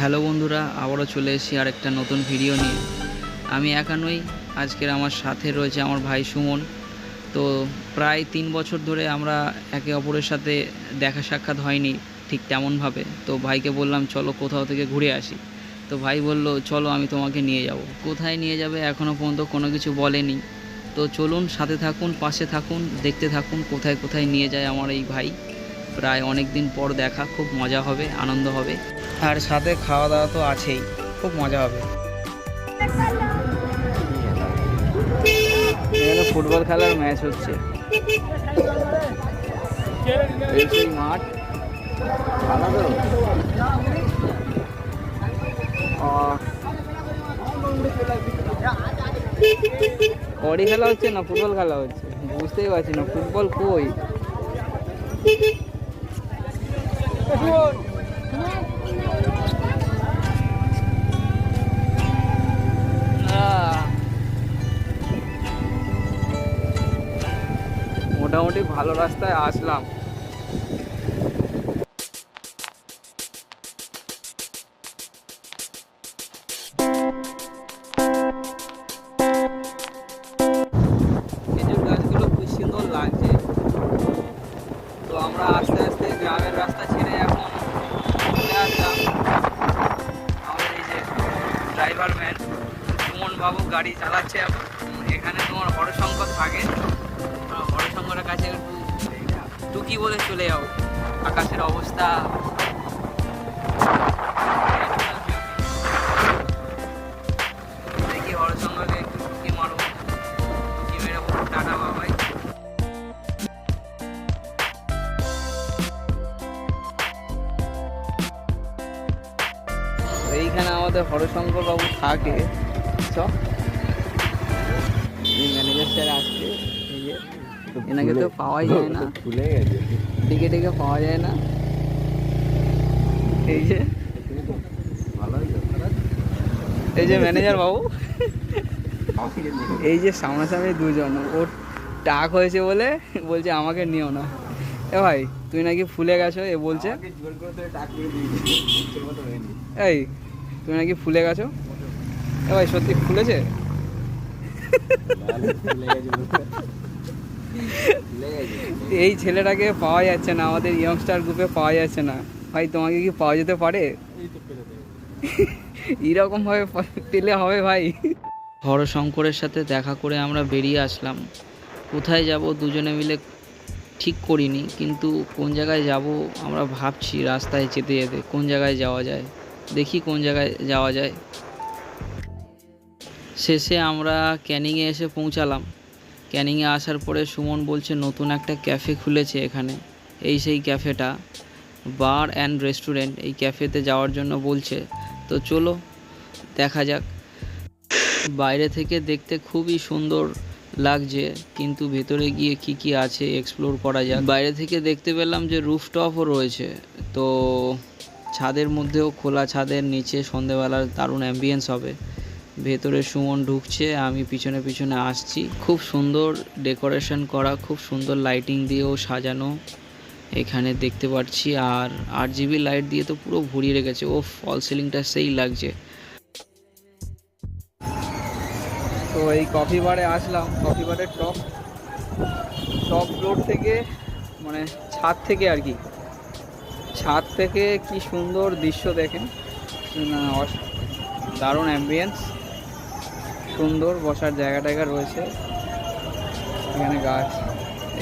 Hello বন্ধুরা, আবারও চলে এসেছি আর একটা নতুন ভিডিও নিয়ে। আমি একা নই, আজকের আমার সাথে রয়েছে আমার ভাই সুমন। তো প্রায় তিন বছর ধরে আমরা একে অপরের সাথে দেখা সাক্ষাৎ হয়নি ঠিক তেমনভাবে। তো ভাইকে বললাম, চলো কোথাও থেকে ঘুরে আসি। তো ভাই বলল, চলো আমি তোমাকে নিয়ে যাব। কোথায় নিয়ে যাবে এখনও পর্যন্ত কোনো কিছু বলেনি। তো চলুন, সাথে থাকুন, পাশে থাকুন, দেখতে থাকুন, কোথায় কোথায় নিয়ে যায় আমার এই ভাই। প্রায় অনেক দিন পর দেখা খুব মজা হবে আনন্দ হবে। আর সাথে খাওয়া দাওয়া তো আছেই খুব মজা হবে। এখানে ফুটবল খেলার ম্যাচ হচ্ছে। মাঠ। কড়ি খেলা হচ্ছে না ফুটবল খেলা হচ্ছে? বুঝতেই পারছি না ফুটবল কই। মোটামুটি ভালো রাস্তায় আসলাম। এইখানে হরশঙ্কর বাবু থাকে চ এই ম্যানেজার স্যার আসছে এই যে এনাকে তো পাওয়াই যায় না। ভুলে গেছে ডেকে ডেকে পাওয়া যায় না। এই যে এই যে ম্যানেজার বাবু। এই যে সামনাসামনি দুজন ওর টাক হয়েছে বলে বলছে আমাকে নিও না। এ ভাই তুই নাকি ফুলে গেছো? এ বলছে এই তুমি নাকি ফুলে গেছো? এ ভাই, সত্যি ফুলেছে? এই ছেলেটাকে পাওয়া যাচ্ছে না, আমাদের ইয়ংস্টার গ্রুপে পাওয়া যাচ্ছে না। ভাই, তোমাকে কি পাওয়া যেতে পারে? এই তো এরকম ভাবে পেলে হবে ভাই। হরশঙ্করের সাথে দেখা করে আমরা বেরিয়ে আসলাম। কোথায় যাব দুজনে মিলে ঠিক করিনি, কিন্তু কোন জায়গায় যাব আমরা ভাবছি রাস্তায় যেতে যেতে, কোন জায়গায় যাওয়া যায়। দেখি কোন জায়গায় যাওয়া যায়। শেষে আমরা ক্যানিংয়ে এসে পৌঁছালাম। ক্যানিংয়ে আসার পরে সুমন বলছে, নতুন একটা ক্যাফে খুলেছে এখানে। এই সেই ক্যাফেটা, বার অ্যান্ড রেস্টুরেন্ট, এই ক্যাফেতে যাওয়ার জন্য বলছে। তো চলো, দেখা যাক। বাইরে থেকে দেখতে খুবই সুন্দর লাগছে, কিন্তু ভেতরে গিয়ে কি কি আছে এক্সপ্লোর করা যাক। বাইরে থেকে দেখতে পেলাম যে রুফটপও রয়েছে। তো ছাদের মধ্যেও খোলা ছাদের নিচে সন্ধেবেলার দারুণ অ্যাম্বিয়েন্স হবে। ভেতরে সুমন ঢুকছে, আমি পিছনে পিছনে আসছি। খুব সুন্দর ডেকোরেশন করা, খুব সুন্দর লাইটিং দিয়েও সাজানো এখানে দেখতে পাচ্ছি। আর আট জিবি লাইট দিয়ে তো পুরো ভরিয়ে রেখেছে। ও ফল সিলিংটা সেই লাগছে। তো এই কফি বারে আসলাম। কফি বারের টপ টপ ফ্লোর থেকে মানে ছাদ থেকে আর কি। ছাদ থেকে কি সুন্দর দৃশ্য দেখেন। দারুণ অ্যাম্বিয়েন্স সুন্দর বসার জায়গা টায়গা রয়েছে। এখানে গাছ,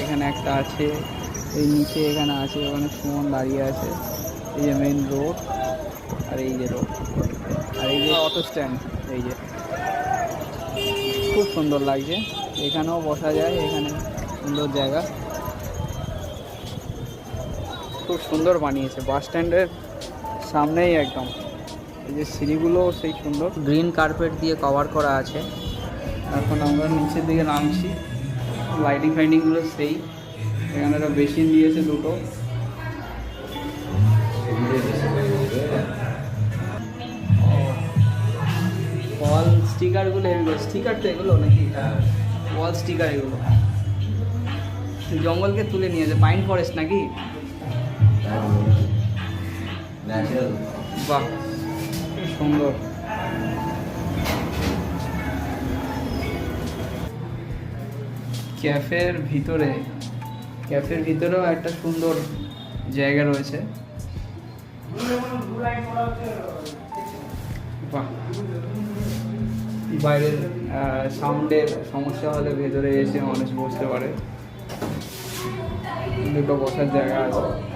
এখানে একটা আছে, এই নিচে এখানে আছে ওখানে সুমন দাঁড়িয়ে আছে। এই যে মেন রোড আর এই যে রোড আর এই যে অটো স্ট্যান্ড এই যে। খুব সুন্দর লাগছে। এখানেও বসা যায়, এখানে সুন্দর জায়গা। খুব সুন্দর বানিয়েছে বাস স্ট্যান্ডের সামনেই একদম। এই যে সিঁড়িগুলো সেই সুন্দর। গ্রিন কার্পেট দিয়ে কভার করা আছে। এখন আমরা নিচের দিকে নামছি। লাইটিং ফাইটিংগুলো সেই। এখানে একটা বেসিন দিয়েছে দুটো। ওয়াল স্টিকারগুলো এগুলো স্টিকার তো এগুলো নাকি? ওয়াল স্টিকার এগুলো। জঙ্গলকে তুলে নিয়েছে পাইন ফরেস্ট নাকি? বাহ সুন্দর। ক্যাফের ভিতরে, ক্যাফের ভিতরেও একটা সুন্দর জায়গা রয়েছে। বাইরের সাউন্ডের সমস্যা হলে ভেতরে এসে মানুষ বসতে পারে। দুটো বসার জায়গা আছে।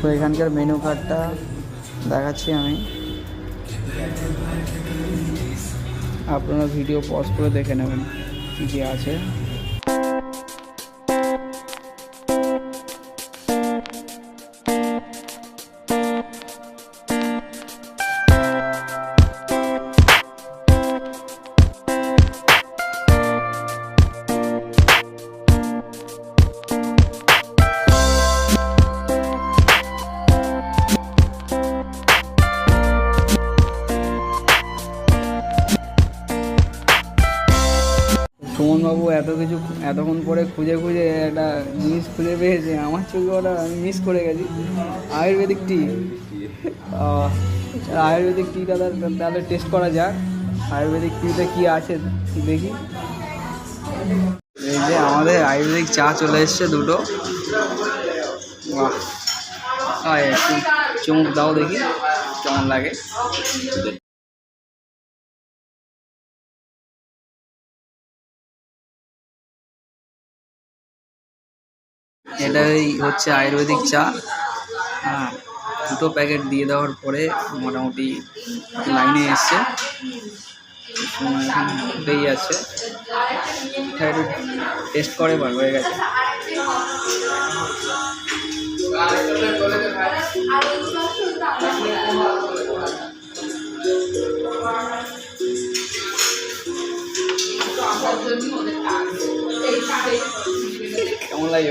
তো এখানকার মেনু কার্ডটা দেখাচ্ছি আমি। আপনারা ভিডিও পজ করে দেখে নেবেন কী কী আছে। এতক্ষণ পরে খুঁজে খুঁজে একটা জিনিস খুঁজে পেয়েছে। আমার চোখে ওটা আমি মিস করে গেছি। আয়ুর্বেদিক টি আয়ুর্বেদিক টিটা তাহলে টেস্ট করা যাক। আয়ুর্বেদিক টিতে কী আছে দেখি। এই যে আমাদের আয়ুর্বেদিক চা চলে এসছে দুটো। একটু চুমুক দাও দেখি, কেমন লাগে। এটাই হচ্ছে আয়ুর্বেদিক চা। হ্যাঁ দুটো প্যাকেট দিয়ে দেওয়ার পরে মোটামুটি লাইনে এসছে। সময় আছে। একটু টেস্ট করে বার হয়ে গেছে। কেমন লাগে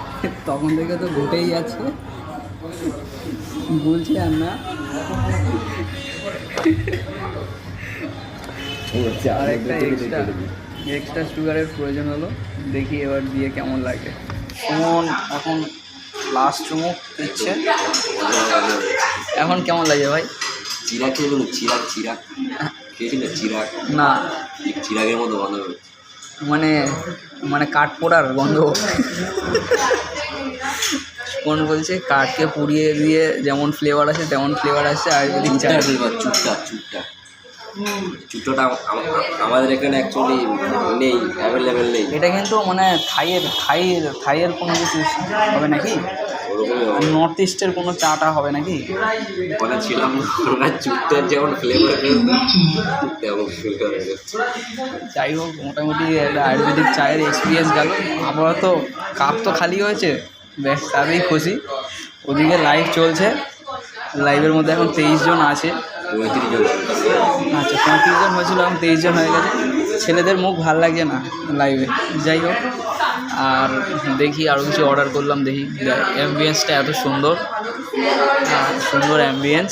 তখন থেকে তো ঘুটেই যাচ্ছে। বলছি আর না। এক্সট্রা এক্সট্রা সুগারের প্রয়োজন হলো। দেখি এবার দিয়ে কেমন লাগে। সুমন এখন লাস্ট চুমুক দিচ্ছে। এখন কেমন লাগে ভাই? চিরাগ খেয়েছিল চিরাগ চিরাগ খেয়েছিল চিরাগ না? ঠিক চিরাগের মতো গন্ধ। মানে মানে কাঠ পোড়ার গন্ধ। কোন বলছে? কাঠকে পুড়িয়ে দিয়ে যেমন ফ্লেভার আছে তেমন ফ্লেভার আসে আর যদি ফ্লেভার চুটটা চুটটা চুট্টাটা আমাদের এখানে অ্যাকচুয়ালি নেই অ্যাভেলেবেল নেই। এটা কিন্তু মানে থাইয়ের থাইয়ের থাইয়ের কোনো কিছু হবে নাকি? নর্থ ইস্টের কোনো চাটা হবে নাকি? ওখানে ছিলাম ওরা যেমন ফ্লেভার তেমন যাই হোক মোটামুটি একটা আয়ুর্বেদিক চায়ের এক্সপিরিয়েন্স গেল। আপাতত কাপ তো খালি হয়েছে। ব্যাস তাতেই খুশি। ওদিকে লাইভ চলছে। লাইভের মধ্যে এখন তেইশ জন আছে। পঁয়ত্রিশ জন আচ্ছা পঁয়ত্রিশ জন হয়েছিল এখন তেইশ জন হয়ে গেছে। ছেলেদের মুখ ভালো লাগছে না লাইভে যাই হোক আর দেখি আরও কিছু অর্ডার করলাম দেখি। অ্যাম্বিয়েন্সটা এত সুন্দর। সুন্দর অ্যাম্বিয়েন্স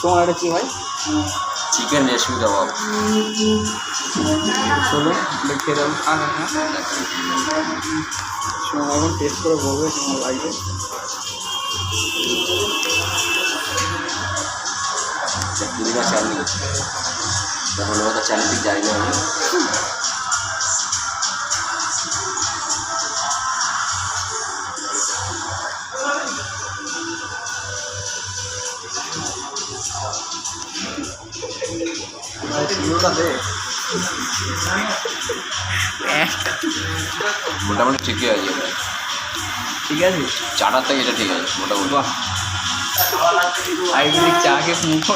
তোমার এটা কী হয় চিকেন রেশমি কাবাব চলো দেখে দাও হ্যাঁ হ্যাঁ হ্যাঁ। শোনো, এখন টেস্ট করে বলবে কেমন লাগবে পুদিনা চাটনি তখন ওটা চাটনি ঠিক জানি না আমি মোটামুটি ঠিকই আছে ঠিক আছে? চাটার থেকে এটা ঠিক আছে মোটামুটি। বাহ। চাকে মুখ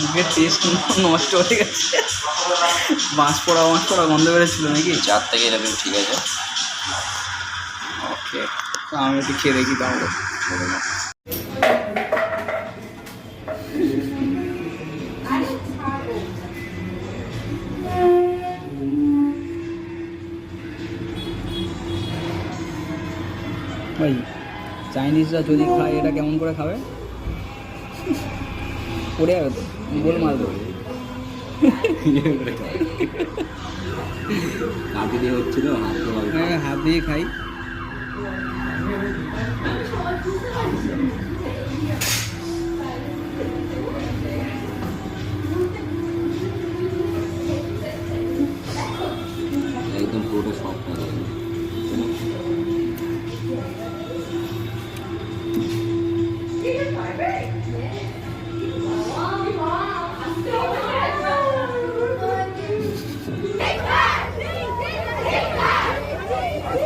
মুখের টেস্ট নষ্ট হয়ে গেছে। বাঁশ পড়া বাঁশ পড়া গন্ধ বেরোচ্ছিল নাকি? চার থেকে এরকম ঠিক আছে। ওকে আমি একটু খেয়ে দেখি তাহলে। ভাই চাইনিজরা যদি খায় এটা কেমন করে খাবে? পড়ে যাবে তো গোল মারবে। কাঁদি দিয়ে হচ্ছিল হাত দিয়ে হ্যাঁ হাত দিয়ে খাই। একদম পুরোটা সফট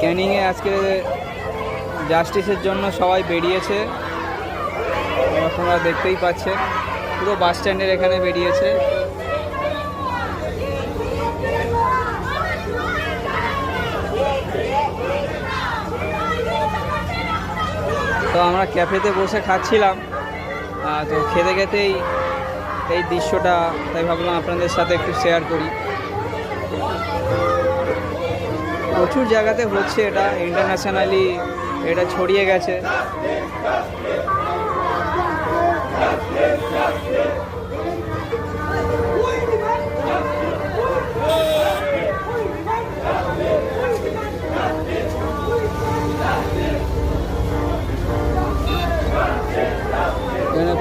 ক্যানিংয়ে আজকে জাস্টিসের জন্য সবাই বেরিয়েছে। আপনারা দেখতেই পাচ্ছেন পুরো বাস স্ট্যান্ডের এখানে বেরিয়েছে। তো আমরা ক্যাফেতে বসে খাচ্ছিলাম। তো খেতে খেতেই এই দৃশ্যটা তাই ভাবলাম আপনাদের সাথে একটু শেয়ার করি। প্রচুর জায়গাতে হচ্ছে এটা ইন্টারন্যাশনালি এটা ছড়িয়ে গেছে।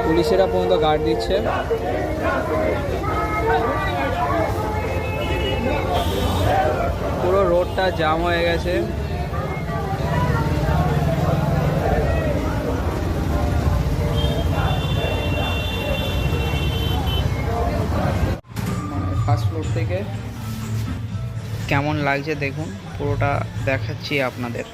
পুলিশেরা পর্যন্ত গার্ড দিচ্ছে। পুরো রোডটা জাম হয়ে গেছে। থেকে কেমন লাগছে দেখুন পুরোটা দেখাচ্ছি আপনাদের।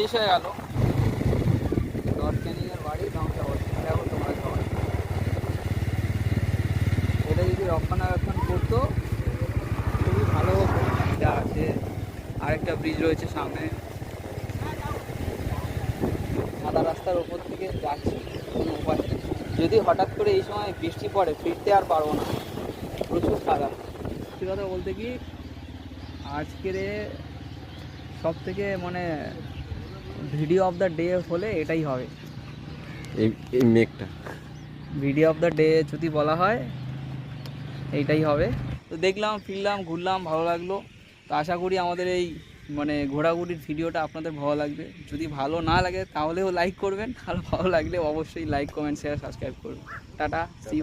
শেষ হয়ে গেল। এটা যদি রক্ষণাবেক্ষণ করতো, খুবই ভালো আরেকটা ব্রিজ রয়েছে সামনে। সাদা রাস্তার ওপর থেকে যাচ্ছি, কোনো উপায় যদি হঠাৎ করে এই সময় বৃষ্টি পড়ে, ফিরতে আর পারব না। প্রচুর সাদা। সত্যি কথা বলতে কি, আজকের সব থেকে মানে ভিডিও অফ দ্য ডে হলে এটাই হবে। এই এই মেঘটা। ভিডিও অফ দ্য ডে যদি বলা হয় এইটাই হবে। তো দেখলাম ফিরলাম ঘুরলাম ভালো লাগল। তো আশা করি আমাদের এই মানে ঘোরাঘুরির ভিডিওটা আপনাদের ভালো লাগবে। যদি ভালো না লাগে তাহলেও লাইক করবেন। আর ভালো লাগলে অবশ্যই লাইক কমেন্ট শেয়ার সাবস্ক্রাইব করবেন টাটা সি